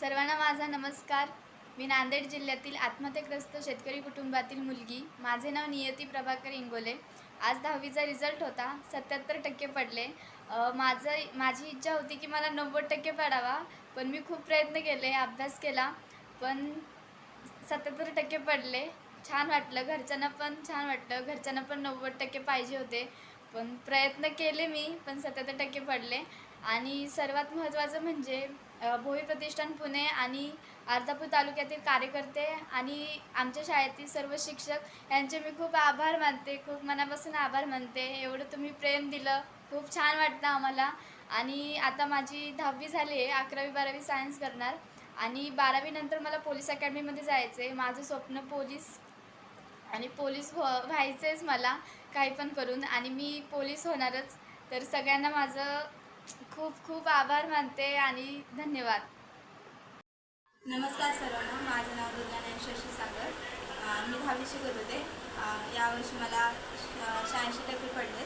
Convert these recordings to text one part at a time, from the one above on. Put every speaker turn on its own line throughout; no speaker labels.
सर्वांना माझा नमस्कार. मी नांदेड जिल्ह्यातील आत्महत्याग्रस्त शेतकरी कुटुंबातील मुलगी. माझे नाव नियती प्रभाकर इंगोले. आज दहावीचा रिझल्ट होता. सत्याहत्तर टक्के पडले. माझं माझी इच्छा होती की मला नव्वद टक्के पडावा पण मी खूप प्रयत्न केले अभ्यास केला पण सत्याहत्तर टक्के पडले. छान वाटलं. घरच्यांना पण छान वाटलं. घरच्यांना पण नव्वद टक्के पाहिजे होते. पण प्रयत्न केले मी पण सत्याहत्तर टक्के पडले. आणि सर्वात महत्त्वाचं म्हणजे भोई प्रतिष्ठान पुणे आणि अर्धापूर तालुक्यातील कार्यकर्ते आणि आमच्या शाळेतील सर्व शिक्षक यांचे मी खूप आभार मानते खूप मनापासून आभार मानते. एवढं तुम्ही प्रेम दिलं खूप छान वाटतं आम्हाला. आणि आता माझी दहावी झाली आहे अकरावी बारावी सायन्स करणार. आणि बारावीनंतर मला पोलीस अकॅडमीमध्ये जायचं आहे माझं स्वप्न पोलीस आणि पोलीस व्ह व्हायचंच मला काही पण करून. आणि मी पोलीस होणारच. तर सगळ्यांना माझं खूप खूप आभार मानते आणि धन्यवाद.
नमस्कार सर्वांना माझं नाव दुर्गाना शशी सागर मी दहावी शिकत होते. यावर्षी मला शहाऐंशी टक्के पडले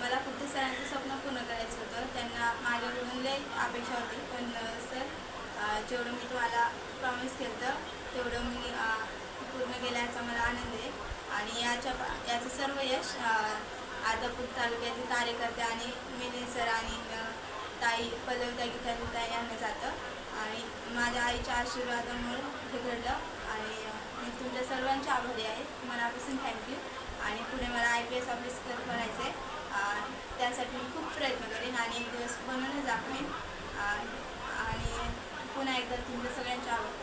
मला फक्त सरांचं स्वप्न पूर्ण करायचं होतं. त्यांना माझ्याकडून लय अपेक्षा होती पण सर जेवढं मी तुम्हाला प्रॉमिस केलं होतं तेवढं मी पूर्ण केल्याचा मला आनंद आहे. आणि याच्या याचं सर्व यश आदापूर तालुक्यातील कार्यकर्ते आणि मिलिंद सर आणि ताई पदविता गीताली ताई यांना जातं. आणि माझ्या आईच्या आशीर्वादामुळे हे घडलं आणि मी तुमच्या सर्वांच्या आभारी आहे. मनापासून थँक्यू आणि पुढे मला आय पी एस ऑफिसर बनायचं आहे त्यासाठी मी खूप प्रयत्न करेन आणि एक दिवस बनवूनच दाखवेन. आणि पुन्हा एकदा तुमच्या सगळ्यांच्या आभार.